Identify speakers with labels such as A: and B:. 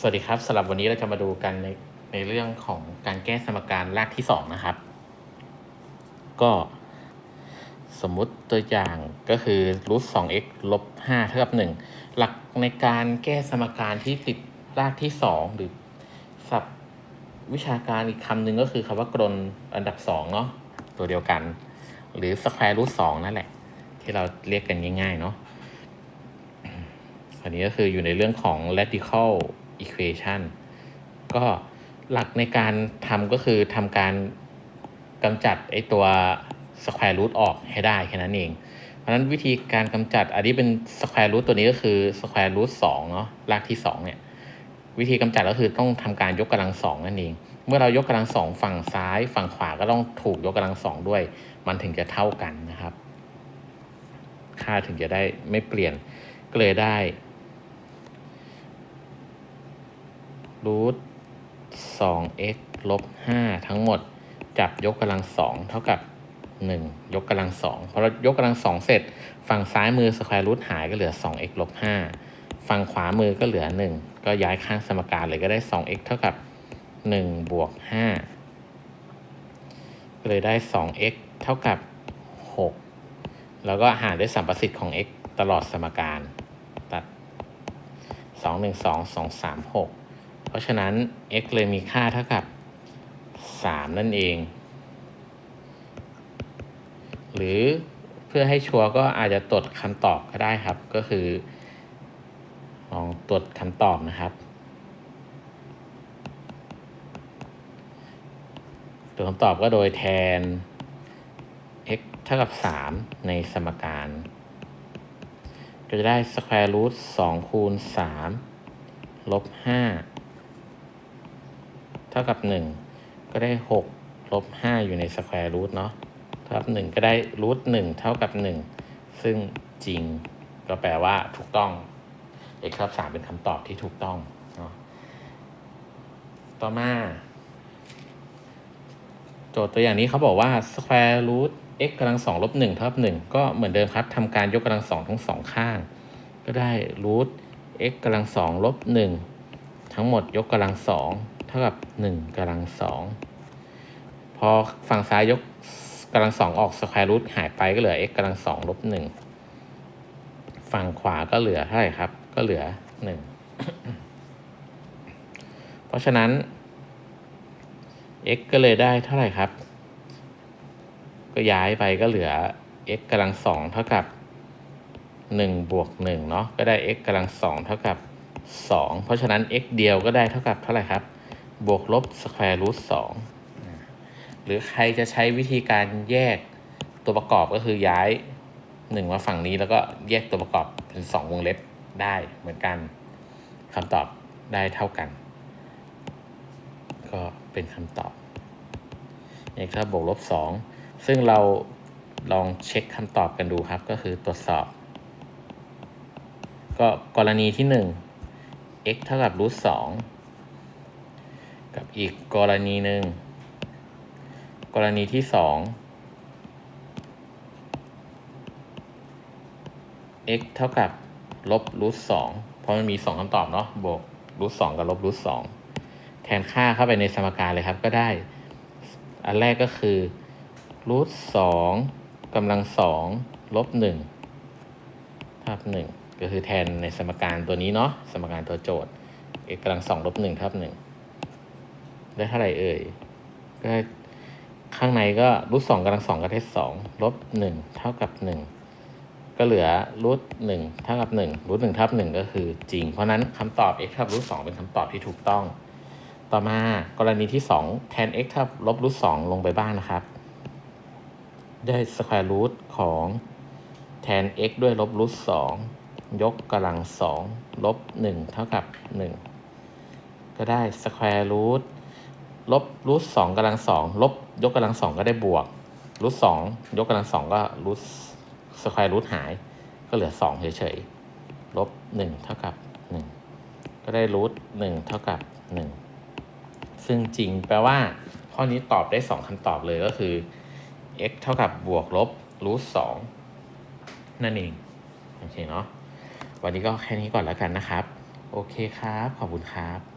A: สวัสดีครับสำหรับวันนี้เราจะมาดูกันในในเรื่องของการแก้สมการรากที่สองนะครับ ก็สมมุติตัวอย่างก็คือรูทสอง x ลบห้าเท่ากับหนึ่งหลักในการแก้สมการที่ติดรากที่สองหรือศัพท์วิชาการอีกคำหนึ่งก็คือคำว่ากรนอันดับสองเนาะตัวเดียวกัน หรือ square root สองนั่นแหละ ที่เราเรียกกันง่ายๆเนาะอันนี้ก็คืออยู่ในเรื่องของ radical equation ก็หลักในการทำก็คือทำการกำจัดไอตัว square root ออกให้ได้แค่นั้นเอง เพราะนั้นวิธีการกำจัดอันนี้เป็น square root ตัวนี้ก็คือ square root สองเนาะรากที่สองเนี่ยวิธีกำจัดก็คือต้องทำการยกกำลังสองนั่นเอง เมื่อเรายกกำลังสองฝั่งซ้าย ฝั่งขวาก็ต้องถูกยกกำลังสองด้วย มันถึงจะเท่ากันนะครับ ค่าถึงจะได้ไม่เปลี่ยนก็เลยได้ รูทสอง x ลบห้าทั้งหมดจับยกกำลังสองเท่ากับหนึ่งยกกำลังสองพอเรายกกำลังสองเสร็จ ฝั่งซ้ายมือสแควร์รูทหายก็เหลือสอง x ลบห้าฝั่งขวามือก็เหลือหนึ่งก็ย้ายข้างสมการเลยก็ได้สอง x เท่ากับหนึ่งบวกห้าก็เลยได้สอง x เท่ากับหกแล้วก็หารด้วยสัมประสิทธิ์ของ x ตลอดสมการตัดสองหนึ่งสองสองสามหก ราะฉะนั้น x เลยมีค่าเท่ากับ 3 นั่นเอง หรือเพื่อให้ชัวร์ก็อาจจะตรวจคำตอบก็ได้ครับ ก็คือ ลองตรวจคำตอบนะครับตรวจคำตอบก็โดยแทน x เท่ากับ 3 ในสมการ ก็จะได้ square root 2คูณ3ลบ5 ท่ากับหนึ่งก็ได้หกลบห้าอยู่ในสแควร์รูทเนาะเท่ากับหนึ่งก็ได้รูทหนึ่งเท่ากับหนึ่งซึ่งจริงก็แปลว่าถูกต้อง x เท่ากับสามเป็นคำตอบที่ถูกต้องเนาะต่อมา โจทย์ตัวอย่างนี้เขาบอกว่า square root x กำลังสองลบหนึ่งเท่ากับหนึ่งก็เหมือนเดิมครับทำการยกกำลังสองทั้งสองข้าง ก็ได้ root x กำลังสองลบหนึ่งทั้งหมดยกกำลังสอง ท่ากับหนึ่งกำลังสองพอฝั่งซ้ายยกกำลังสองออกสแควร์รูทหายไปก็เหลือ x กำลังสองลบหนึ่งฝั่งขวาก็เหลือเท่าไหร่ครับ ก็เหลือหนึ่งเพราะฉะนั้น x ก็เลยได้เท่าไหร่ครับ ก็ย้ายไปก็เหลือ x กำลังสองเท่ากับหนึ่งบวกหนึ่งเนาะก็ได้ x กำลังสองเท่ากับสองเพราะฉะนั้น x เดียวก็ได้เท่ากับเท่าไหร่ครับ บวกลบสแควร์รูทสองหรือใครจะใช้วิธีการแยกตัวประกอบก็คือย้ายหนึ่งมาฝั่งนี้แล้วก็แยกตัวประกอบเป็นสองวงเล็บได้เหมือนกันคำตอบได้เท่ากัน ก็เป็นคำตอบนี่ครับบวกลบสองซึ่งเราลองเช็คคำตอบกันดูครับ ก็คือตรวจสอบ ก็กรณีที่หนึ่ง x เท่ากับรูทสอง กับอีกกรณีหนึ่ง กรณีที่สอง x เท่ากับลบรูทสองเพราะมันมีสองคำตอบเนาะบวกรูทสองกับลบรูทสองแทนค่าเข้าไปในสมการเลยครับก็ได้ อันแรกก็คือรูทสองกำลังสองลบหนึ่งทับหนึ่งก็คือแทนในสมการตัวนี้เนาะสมการตัวโจทย์ x กำลังสองลบหนึ่งทับหนึ่ง ได้เท่าไหร่เอ่ย ก็ข้างในก็รูทสองกำลังสองก็ได้สองลบหนึ่งเท่ากับหนึ่งก็เหลือรูทหนึ่งเท่ากับหนึ่งรูทหนึ่งทับหนึ่งก็คือจริง เพราะนั้นคำตอบ x เท่ากับรูทสองเป็นคำตอบที่ถูกต้อง ต่อมากรณีที่สองแทน x เท่าลบรูทสองลงไปบ้างนะครับ ได้สแควร์รูทของแทน x ด้วยลบรูทสองยกกำลังสองลบหนึ่งเท่ากับหนึ่งก็ได้สแควร์รูท ลบรูทสองกำลังสองลบยกกำลังสองก็ได้บวกรูทสองยกกำลังสองก็รูทสแควร์รูทหาย ก็เหลือสองเฉยๆลบหนึ่งเท่ากับหนึ่งก็ได้รูทหนึ่งเท่ากับหนึ่งซึ่งจริงแปลว่า ข้อนี้ตอบได้สองคำตอบเลยก็คือ x เท่ากับบวกลบรูทสองนั่นเองโอเคเนาะวันนี้ก็แค่นี้ก่อนแล้วกันนะครับ โอเคครับ ขอบคุณครับ